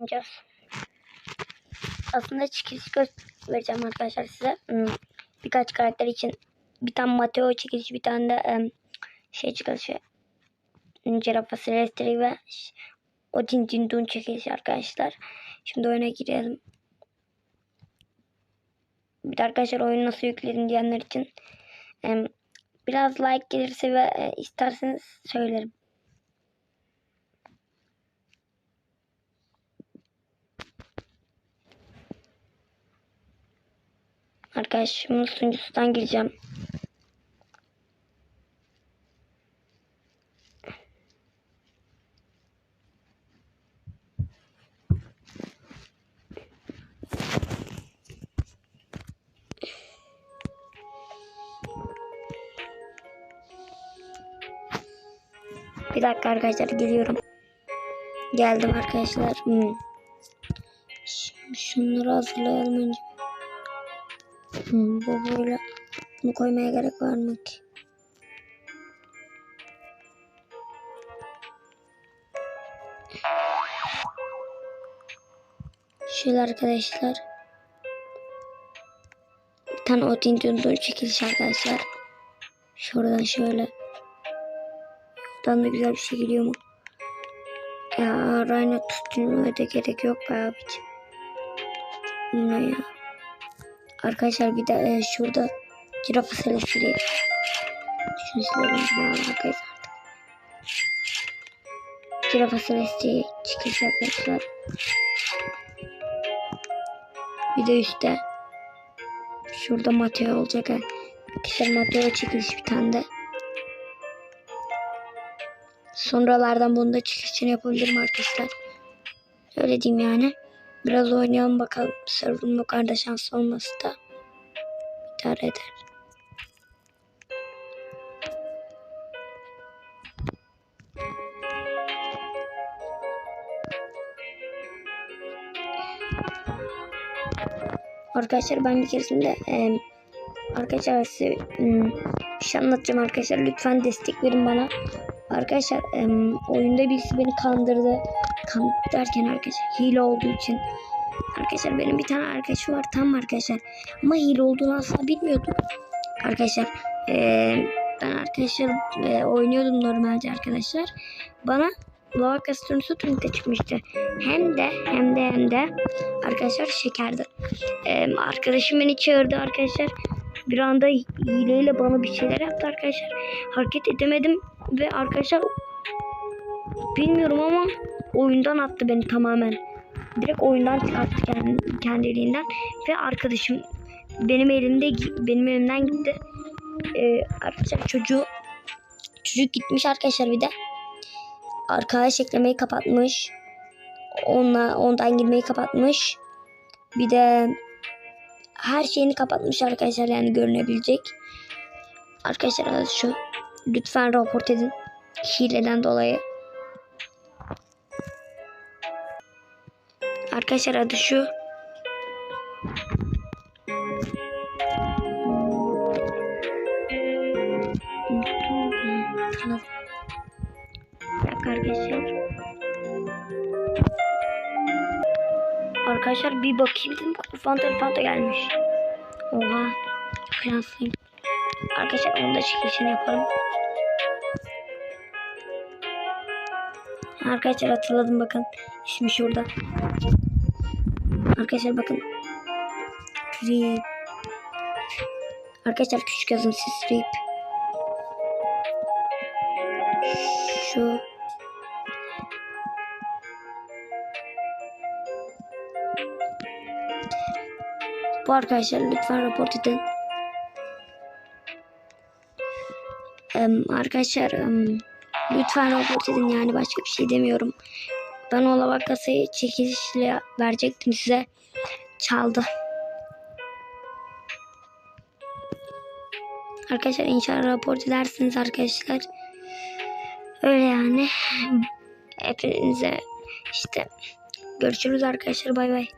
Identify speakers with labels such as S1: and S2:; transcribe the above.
S1: oynayacağız. Aslında çekiliş vereceğim arkadaşlar size. Hmm, Birkaç karakter için bir tane Mateo çekilişi bir tane de şey çekilişi. Cerafa Celestri ve Odin Dindun çekilişi arkadaşlar. Şimdi oyuna girelim. Bir de arkadaşlar oyunu nasıl yükledim diyenler için biraz like gelirse ve e, isterseniz söylerim. Arkadaşımın sunucusundan gireceğim. Bir dakika arkadaşlar geliyorum. Geldim arkadaşlar. Hmm. Şunları hazırlayalım önce. Hmm, bu böyle. Bunu koymaya gerek var mı ki? Şöyle arkadaşlar. Bir tane Odin Dundun çekiliş arkadaşlar. Şuradan şöyle. Buradan da güzel bir şey geliyor mu? Ya Rhino tutulmaya da gerek yok abicim. Bu Ne ya? Arkadaşlar bir de e, şurada Giraffa Celestri. Şunu silelim arkadaşlar. Giraffa Celestri çıkış arkadaşlar. Bir de üstte şurada Mateo olacak. Arkadaşlar Mateo çekiliş bir tane de. Sonralardan bunu da çıkışını yapabilirim arkadaşlar. Öyle diyeyim yani. Biraz oynayalım bakalım. Server'ın bu kadar da olması da idare eder. Arkadaşlar ben bir keresinde e, arkadaşlar size hmm, bir şey anlatacağım arkadaşlar. Lütfen destek verin bana. Arkadaşlar e, oyunda birisi beni kandırdı. Kan derken arkadaşlar hile olduğu için Arkadaşlar benim bir tane arkadaşım var tam arkadaşlar. Ama hile olduğunu asla bilmiyordum. Arkadaşlar ben arkadaşlar eee, oynuyordum normalde arkadaşlar. Bana Lava Castronusu Tunik'te çıkmıştı. Hem de hem de hem de arkadaşlar şekerdi. Arkadaşım beni çağırdı arkadaşlar. Bir anda hileyle bana bir şeyler yaptı arkadaşlar. Hareket edemedim ve arkadaşlar bilmiyorum ama oyundan attı beni tamamen direkt oyundan çıkarttı kendi, kendiliğinden ve arkadaşım benim elimde benim elimden gitti. Ee, arkadaşlar çocuğu çocuk gitmiş arkadaşlar bir de arkadaş eklemeyi kapatmış. Onunla ondan girmeyi kapatmış. Bir de her şeyini kapatmış arkadaşlar yani görünebilecek. Arkadaşlar şu lütfen raport edin hileden dolayı. Arkadaşlar adı şu. Arkadaşlar. Arkadaşlar bir bakayım dedim. Fanta Fanta gelmiş. Oha. Şanslıyım. Arkadaşlar onu da çekilişini yaparım. Arkadaşlar hatırladım bakın. İsmi şurada. Arkadaşlar bakın. Creep. Arkadaşlar küçük yazın siz Creep. Şu. Bu arkadaşlar lütfen rapor edin. Arkadaşlar lütfen rapor edin yani başka bir şey demiyorum. Ben o lava kasayı çekilişle verecektim size. Çaldı. Arkadaşlar inşallah rapor edersiniz arkadaşlar. Öyle yani. Hepinize işte görüşürüz arkadaşlar. Bay bay.